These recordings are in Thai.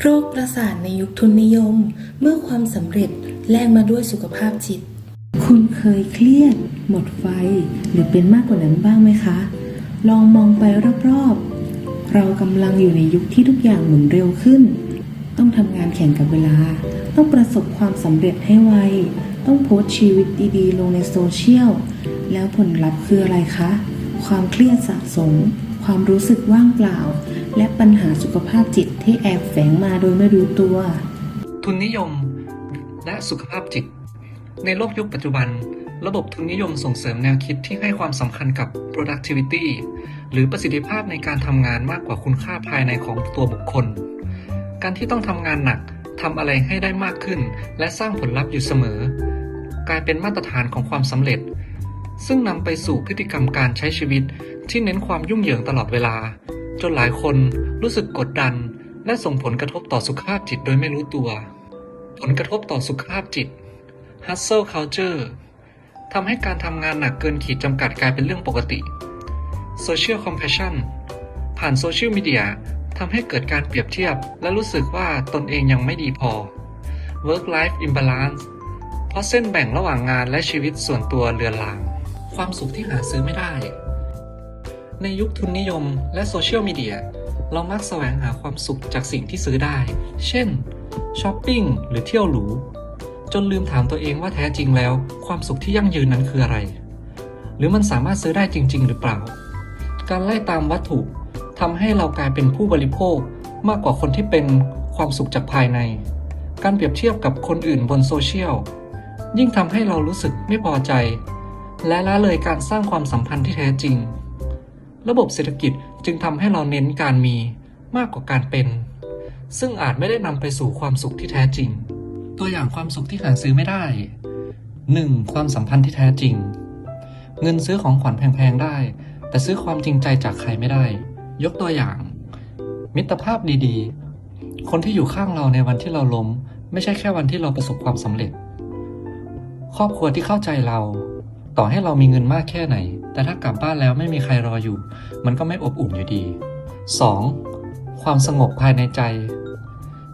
โรคประสาทในยุคทุนนิยม เมื่อความสำเร็จแลกมาด้วยสุขภาพจิต คุณเคยเครียด หมดไฟ หรือเป็นมากกว่านั้นบ้างไหมคะ ลองมองไปรอบๆ เรากำลังอยู่ในยุคที่ทุกอย่างหมุนเร็วขึ้น ต้องทำงานแข่งกับเวลา ต้องประสบความสำเร็จให้ไว ต้องโพสชีวิตดีๆ ลงในโซเชียล แล้วผลลัพธ์คืออะไรคะ ความเครียดสะสม ความรู้สึกว่างเปล่า และปัญหาสุขภาพจิตที่แอบแฝงมาโดยไม่รู้ตัว ทุนนิยมและสุขภาพจิต ในโลกยุคปัจจุบัน ระบบทุนนิยมส่งเสริมแนวคิดที่ให้ความสำคัญกับ productivity หรือประสิทธิภาพในการทำงานมากกว่าคุณค่าภายในของตัวบุคคล การที่ต้องทำงานหนักทำอะไรให้ได้มากขึ้น และสร้างผลลัพธ์อยู่เสมอ กลายเป็นมาตรฐานของความสำเร็จ ซึ่งนำไปสู่พฤติกรรมการใช้ชีวิตที่เน้นความยุ่งเหยิงตลอดเวลา จนหลายคนรู้สึกกดดัน และส่งผลกระทบต่อสุขภาพจิตโดยไม่รู้ตัว ผลกระทบต่อสุขภาพจิต hustle culture ทำให้การทำงานหนักเกินขีดจำกัดกลายเป็นเรื่องปกติ social compassion ผ่านโซเชียลมีเดียทำให้เกิดการเปรียบเทียบ และรู้สึกว่าตนเองยังไม่ดีพอ work life imbalance เพราะเส้นแบ่งระหว่างงานและชีวิตส่วนตัวเลือนลาง ความสุขที่หาซื้อไม่ได้ ในยุคทุนนิยมและโซเชียลมีเดีย เรามักแสวงหาความสุขจากสิ่งที่ซื้อได้ เช่น ช้อปปิ้งหรือเที่ยวหรู จนลืมถามตัวเองว่าแท้จริงแล้ว ความสุขที่ยั่งยืนนั้นคืออะไร หรือมันสามารถซื้อได้จริง ๆ หรือเปล่า การไล่ตามวัตถุทำให้เรากลายเป็นผู้บริโภคมากกว่าคนที่เป็นความสุขจากภายใน การเปรียบเทียบกับคนอื่นบนโซเชียล ยิ่งทำให้เรารู้สึกไม่พอใจ และละเลยการสร้างความสัมพันธ์ที่แท้จริง ระบบเศรษฐกิจจึงทำให้เราเน้นการมีมากกว่าการเป็น ซึ่งอาจไม่ได้นำไปสู่ความสุขที่แท้จริง ตัวอย่างความสุขที่หาซื้อไม่ได้ 1. ความสัมพันธ์ที่แท้จริง เงินซื้อของขวัญแพงๆได้ แต่ซื้อความจริงใจจากใครไม่ได้ ยกตัวอย่าง มิตรภาพดีๆ คนที่อยู่ข้างเราในวันที่เราล้ม ไม่ใช่แค่วันที่เราประสบความสำเร็จ ครอบครัวที่เข้าใจเรา ต่อให้เรามีเงินมากแค่ไหน แต่ถ้ากลับบ้านแล้วไม่มีใครรออยู่ มันก็ไม่อบอุ่นอยู่ดี 2. ความสงบภายในใจ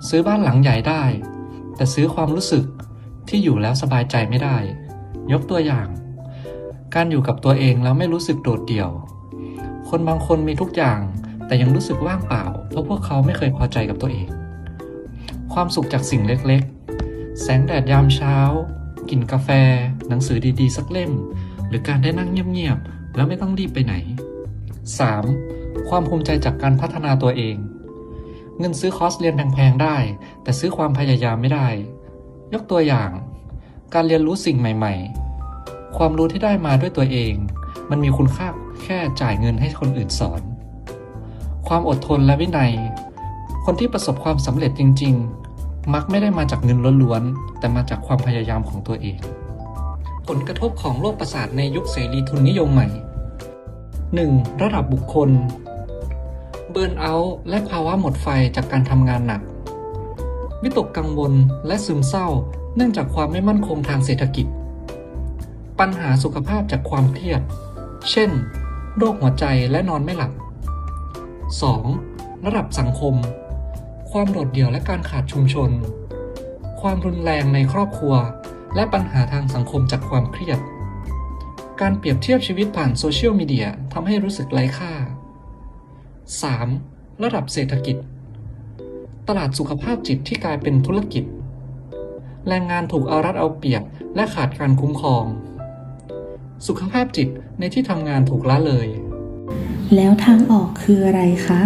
ซื้อบ้านหลังใหญ่ได้ แต่ซื้อความรู้สึกที่อยู่แล้วสบายใจไม่ได้ ยกตัวอย่าง การอยู่กับตัวเองแล้วไม่รู้สึกโดดเดี่ยว คนบางคนมีทุกอย่าง แต่ยังรู้สึกว่างเปล่า เพราะพวกเขาไม่เคยพอใจกับตัวเอง ความสุขจากสิ่งเล็กๆ แสงแดดยามเช้า กินกาแฟ หนังสือดีๆ สักเล่ม หรือการได้นั่งเงียบๆ แล้วไม่ต้องรีบไปไหน 3. ความภูมิใจจากการพัฒนาตัวเอง เงินซื้อคอร์สเรียนแพงๆได้ แต่ซื้อความพยายามไม่ได้ ยกตัวอย่าง การเรียนรู้สิ่งใหม่ๆ ความรู้ที่ได้มาด้วยตัวเอง มันมีคุณค่าแค่จ่ายเงินให้คนอื่นสอน ความอดทนและวินัย คนที่ประสบความสำเร็จจริง ๆ มักไม่ได้มาจากเงินล้วนๆ แต่มาจากความพยายามของตัวเอง ผลกระทบของโรคประสาทในยุคเสรีทุนนิยมใหม่ 1. ระดับบุคคล เบิร์นเอาท์และภาวะหมดไฟจากการทำงานหนัก วิตกกังวลและซึมเศร้า เนื่องจากความไม่มั่นคงทางเศรษฐกิจ ปัญหาสุขภาพจากความเครียด เช่น โรคหัวใจและนอนไม่หลับ 2. ระดับสังคม ความโดดเดี่ยวและการขาดชุมชน ความรุนแรงในครอบครัว และปัญหาทางสังคมจากความเครียด การเปรียบเทียบชีวิตผ่านโซเชียลมีเดียทำให้รู้สึกไร้ค่า 3. ระดับเศรษฐกิจ ตลาดสุขภาพจิตที่กลายเป็นธุรกิจ แรงงานถูกเอารัดเอาเปรียบ และขาดการคุ้มครอง สุขภาพจิตในที่ทำงานถูกละเลย แล้วทางออกคืออะไรคะ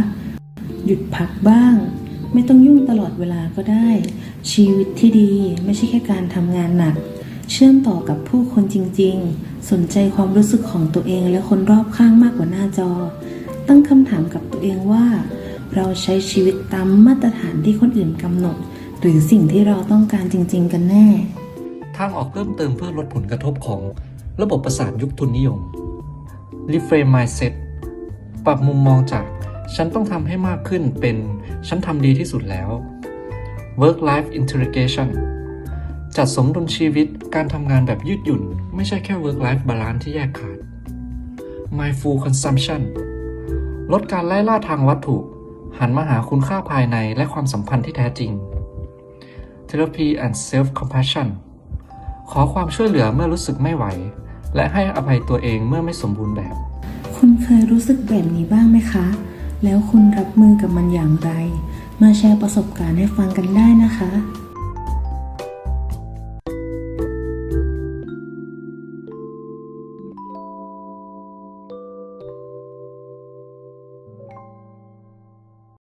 หยุดพักบ้าง ไม่ต้องยุ่งตลอดเวลาก็ได้ ชีวิตที่ดีไม่ใช่แค่การทำงานหนัก เชื่อมต่อกับผู้คนจริง ๆ สนใจความรู้สึกของตัวเองและคนรอบข้างมากกว่าหน้าจอ ตั้งคำถามกับตัวเองว่า เราใช้ชีวิตตามมาตรฐานที่คนอื่นกำหนด หรือสิ่งที่เราต้องการจริง ๆ กันแน่ ทางออกเพิ่มเติมเพื่อลดผลกระทบของระบบประสาทยุคทุนนิยม Reframe Mindset ปรับมุมมองจาก ฉันต้องทำให้มากขึ้นเป็นฉันทำดีที่สุดแล้ว work life integration จัดสมดุลชีวิตการทำงานแบบยืดหยุ่น ไม่ใช่แค่ work life balance ที่แยกขาด mindful consumption ลดการไล่ล่าทางวัตถุ หันมาหาคุณค่าภายในและความสัมพันธ์ที่แท้จริง therapy and self compassion ขอความช่วยเหลือเมื่อรู้สึกไม่ไหว และให้อภัยตัวเองเมื่อไม่สมบูรณ์แบบ คุณเคยรู้สึกแบบนี้บ้างไหมคะ แล้วคุณรับมือกับมันอย่างไร มาแชร์ประสบการณ์ให้ฟังกันได้นะคะ